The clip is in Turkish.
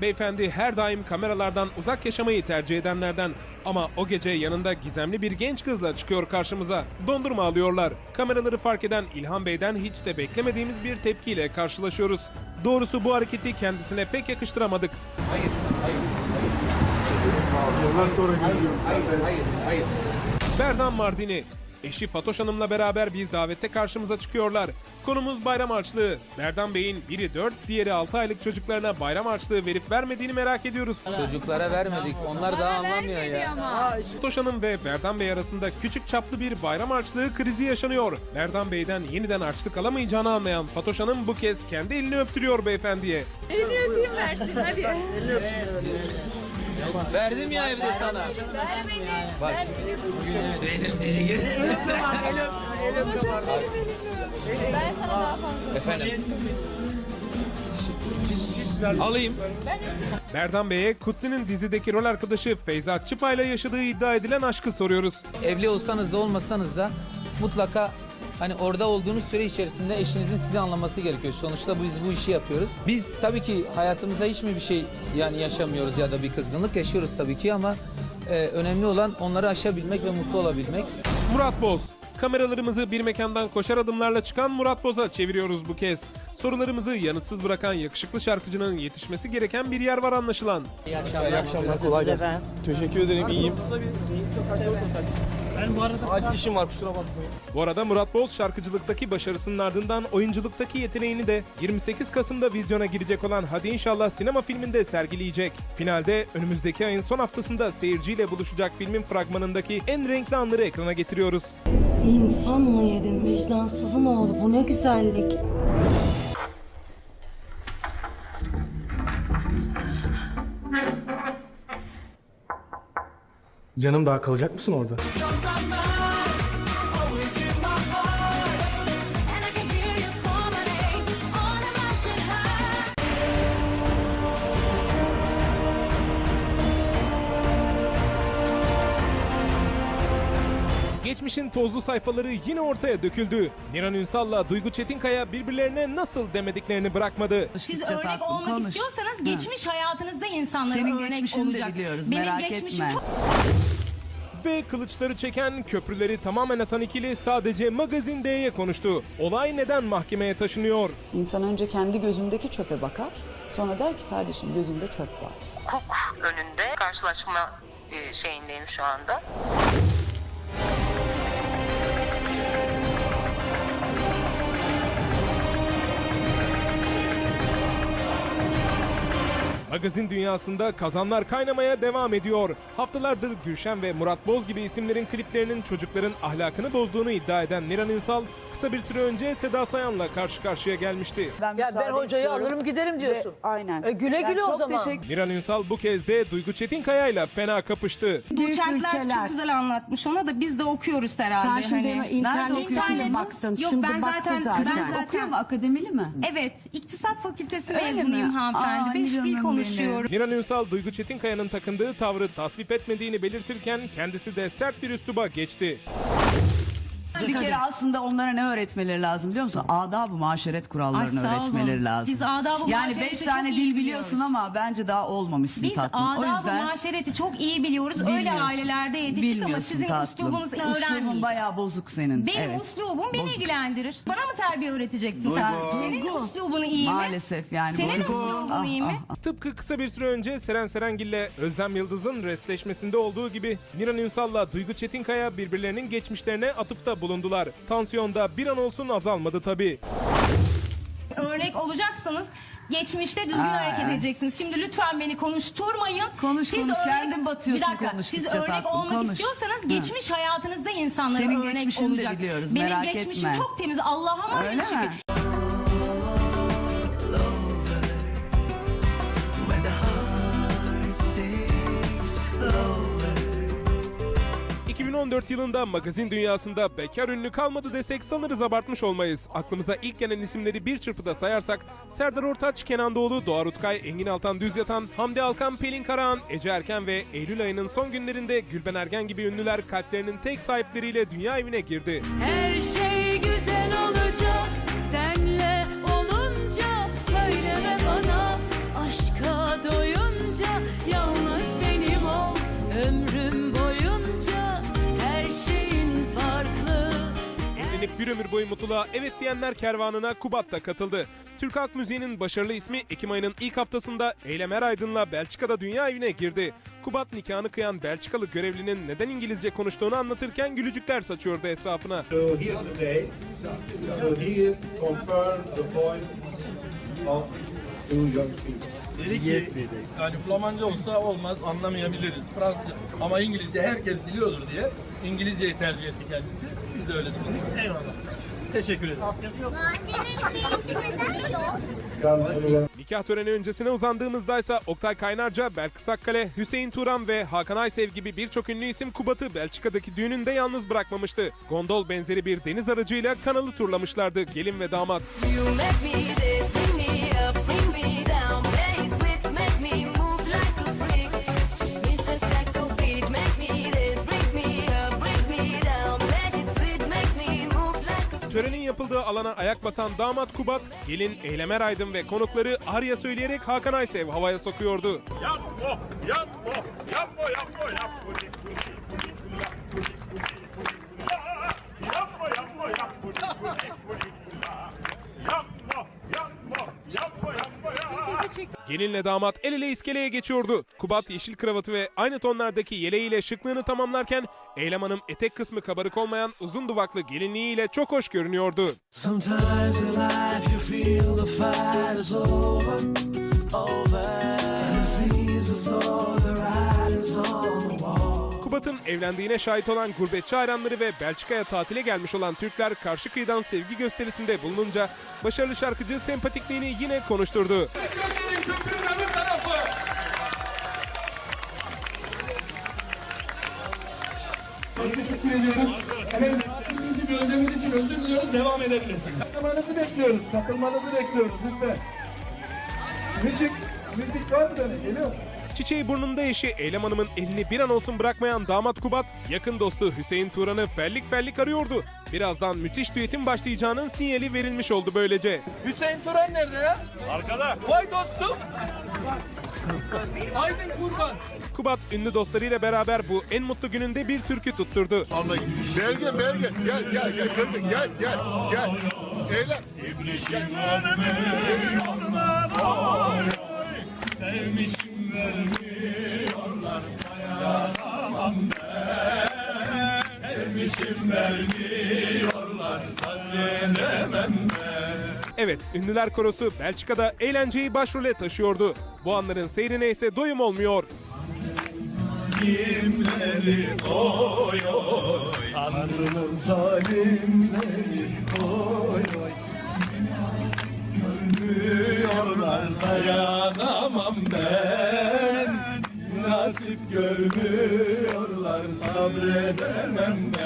Beyefendi her daim kameralardan uzak yaşamayı tercih edenlerden ama o gece yanında gizemli bir genç kızla çıkıyor karşımıza. Dondurma alıyorlar. Kameraları fark eden İlhan Bey'den hiç de beklemediğimiz bir tepkiyle karşılaşıyoruz. Doğrusu bu hareketi kendisine pek yakıştıramadık. Yıllar sonra görüyoruz. Hayır, hayır. Berdan Mardini. Eşi Fatoş Hanım'la beraber bir davette karşımıza çıkıyorlar. Konumuz bayram harçlığı. Berdan Bey'in biri 4, diğeri 6 aylık çocuklarına bayram harçlığı verip vermediğini merak ediyoruz. Çocuklara vermedik. Onlar daha anlamıyor ya. Fatoş Hanım ve Berdan Bey arasında küçük çaplı bir bayram harçlığı krizi yaşanıyor. Berdan Bey'den yeniden harçlık alamayacağını anlayan Fatoş Hanım bu kez kendi elini öptürüyor beyefendiye. Elini öpeyim versin hadi. Verdim ya evde sana. Ver beni. Bak Ver işte. beni. Ben sana daha fazla. Efendim. Alayım. Berdan Bey'e Kutsi'nin dizideki rol arkadaşı Feyza Akçıpay'la yaşadığı iddia edilen aşkı soruyoruz. Evli olsanız da olmasanız da mutlaka hani orada olduğunuz süre içerisinde eşinizin sizi anlaması gerekiyor. Sonuçta biz bu işi yapıyoruz. Biz tabii ki hayatımızda hiç mi bir şey yani yaşamıyoruz ya da bir kızgınlık yaşıyoruz tabii ki ama e, önemli olan onları aşabilmek ve mutlu olabilmek. Murat Boz. Kameralarımızı bir mekandan koşar adımlarla çıkan Murat Boz'a çeviriyoruz bu kez. Sorularımızı yanıtsız bırakan yakışıklı şarkıcının yetişmesi gereken bir yer var anlaşılan. İyi akşamlar. İyi akşamlar, kolay gelsin. Teşekkür ederim, iyiyim. Ben bu arada acil işim var, kusura bakmayın. Bu arada Murat Boz şarkıcılıktaki başarısının ardından oyunculuktaki yeteneğini de 28 Kasım'da vizyona girecek olan Hadi İnşallah sinema filminde sergileyecek. Finalde önümüzdeki ayın son haftasında seyirciyle buluşacak filmin fragmanındaki en renkli anları ekrana getiriyoruz. İnsan mı yedin vicdansızın oğlu bu ne güzellik. Canım daha kalacak mısın orada? Geçmişin tozlu sayfaları yine ortaya döküldü. Niran Ünsal'la Duygu Çetinkaya birbirlerine nasıl demediklerini bırakmadı. Siz Çok örnek tatlım, olmak konuş. istiyorsanız geçmiş hayatınızda insanlara Senin örnek geçmişini de olacak. biliyoruz, Benim merak geçmişim etme. çok Ve kılıçları çeken köprüleri tamamen atan ikili sadece Magazin D'ye konuştu. Olay neden mahkemeye taşınıyor? İnsan önce kendi gözündeki çöpe bakar. Sonra der ki kardeşim gözünde çöp var. hukuk önünde karşılaşma e, şeyindeyim şu anda. Magazin dünyasında kazanlar kaynamaya devam ediyor. Haftalardır Gülşen ve Murat Boz gibi isimlerin kliplerinin çocukların ahlakını bozduğunu iddia eden Niran Ünsal, kısa bir süre önce Seda Sayan'la karşı karşıya gelmişti. Ben Ya ben hocayı alırım giderim diyorsun. aynen. E, güle güle o çok zaman. teşekkür Niran Ünsal bu kez de Duygu Çetinkaya ile fena kapıştı. Doçentler çok güzel anlatmış ona da biz de okuyoruz herhalde. Sen şimdi hani. internet İnternet- baktın. Yok şimdi ben baktı zaten, zaten. ben zaten Okuyor mu akademili mi? Evet, İktisat Fakültesi Öyle mezunuyum mi? hanımefendi. Aa, Beş dil canım konuşuyorum. Niran Ünsal Duygu Çetinkaya'nın takındığı tavrı tasvip etmediğini belirtirken kendisi de sert bir üsluba geçti. Bir kere aslında onlara ne öğretmeleri lazım biliyor musun? Adab-ı maşeret kurallarını Ay, sağ olun. öğretmeleri lazım. Biz adab-ı Yani maşereti beş çok tane iyi dil biliyoruz. biliyorsun ama bence daha olmamışsın Biz tatlım. O adab-ı yüzden maşereti çok iyi biliyoruz. Öyle bilmiyorsun. ailelerde yetiştik ama Bilmiyorsun sizin tatlım. üslubunuzu Üslubun öğrenmeyin. bayağı bozuk senin. Benim evet. üslubum beni Bozuk. ilgilendirir. Bana mı terbiye öğreteceksin sen? Senin Duygu. üslubunu iyi mi? Maalesef yani. Senin bozuk. üslubun Ah, iyi mi? ah, Tıpkı kısa bir süre önce Seren Serengil'le Özlem Yıldız'ın restleşmesinde olduğu gibi Niran Ünsal'la Duygu Çetinkaya birbirlerinin geçmişlerine atıfta bulundular. Tansiyonda bir an olsun azalmadı tabii. Örnek olacaksanız geçmişte düzgün Aa. hareket edeceksiniz. Şimdi lütfen beni konuşturmayın. Konuş, konuş. Kendin batıyorsun bir dakika, konuştukça Siz örnek tatlım, olmak konuş. istiyorsanız geçmiş hayatınızda insanlara Senin örnek geçmişini de olacak. biliyoruz, Benim merak geçmişim etme. çok temiz. Allah'a Öyle mi? 2014 yılında magazin dünyasında bekar ünlü kalmadı desek sanırız abartmış olmayız. Aklımıza ilk gelen isimleri bir çırpıda sayarsak Serdar Ortaç, Kenan Doğulu, Doğa Rutkay, Engin Altan Düz Yatan, Hamdi Alkan, Pelin Karahan, Ece Erken ve Eylül ayının son günlerinde Gülben Ergen gibi ünlüler kalplerinin tek sahipleriyle dünya evine girdi. Her şey güzel olacak senle olunca söyleme bana aşka doyunca yalnız Evlenip bir ömür boyu mutluluğa evet diyenler kervanına Kubat da katıldı. Türk halk müziğinin başarılı ismi Ekim ayının ilk haftasında Eylem Eraydın'la Belçika'da dünya evine girdi. Kubat nikahını kıyan Belçikalı görevlinin neden İngilizce konuştuğunu anlatırken gülücükler saçıyordu etrafına. So Dedi ki yani Flamanca olsa olmaz anlamayabiliriz Fransızca ama İngilizce herkes biliyordur diye İngilizceyi tercih etti kendisi. Biz de öyle düşündük. Eyvallah. Teşekkür ederim. Nikah töreni öncesine uzandığımızdaysa Oktay Kaynarca, Belkıs Akkale, Hüseyin Turan ve Hakan Aysev gibi birçok ünlü isim Kubat'ı Belçika'daki düğününde yalnız bırakmamıştı. Gondol benzeri bir deniz aracıyla kanalı turlamışlardı gelin ve damat. You make me this, Törenin yapıldığı alana ayak basan damat Kubat, gelin Eylem Eraydın ve konukları Arya söyleyerek Hakan Aysev havaya sokuyordu. Gelinle damat el ele iskeleye geçiyordu. Kubat yeşil kravatı ve aynı tonlardaki yeleğiyle şıklığını tamamlarken Eylem Hanım etek kısmı kabarık olmayan uzun duvaklı gelinliğiyle çok hoş görünüyordu. Kubat'ın evlendiğine şahit olan gurbetçi hayranları ve Belçika'ya tatile gelmiş olan Türkler karşı kıyıdan sevgi gösterisinde bulununca başarılı şarkıcı sempatikliğini yine konuşturdu. Teşekkür ediyoruz. Evet, bizi böldüğümüz için özür diliyoruz. Devam edebilirsiniz. Katılmanızı bekliyoruz. Katılmanızı bekliyoruz lütfen. Müzik, müzik var mı? Geliyor. Çiçeği burnunda eşi Eylem Hanım'ın elini bir an olsun bırakmayan damat Kubat, yakın dostu Hüseyin Turan'ı fellik fellik arıyordu. Birazdan müthiş düetin başlayacağının sinyali verilmiş oldu böylece. Hüseyin Turan nerede ya? Arkada. Vay dostum. Aydın Kurban. Kubat ünlü dostlarıyla beraber bu en mutlu gününde bir türkü tutturdu. Belge, belge, gel, gel, gel, gel, gel, gel, gel. Eyle. Evet, ünlüler korosu Belçika'da eğlenceyi başrole taşıyordu. Bu anların seyrine ise doyum olmuyor. Tanrı'nın zalimleri oy oy Görmüyorlar görmüyorlar sabredemem ben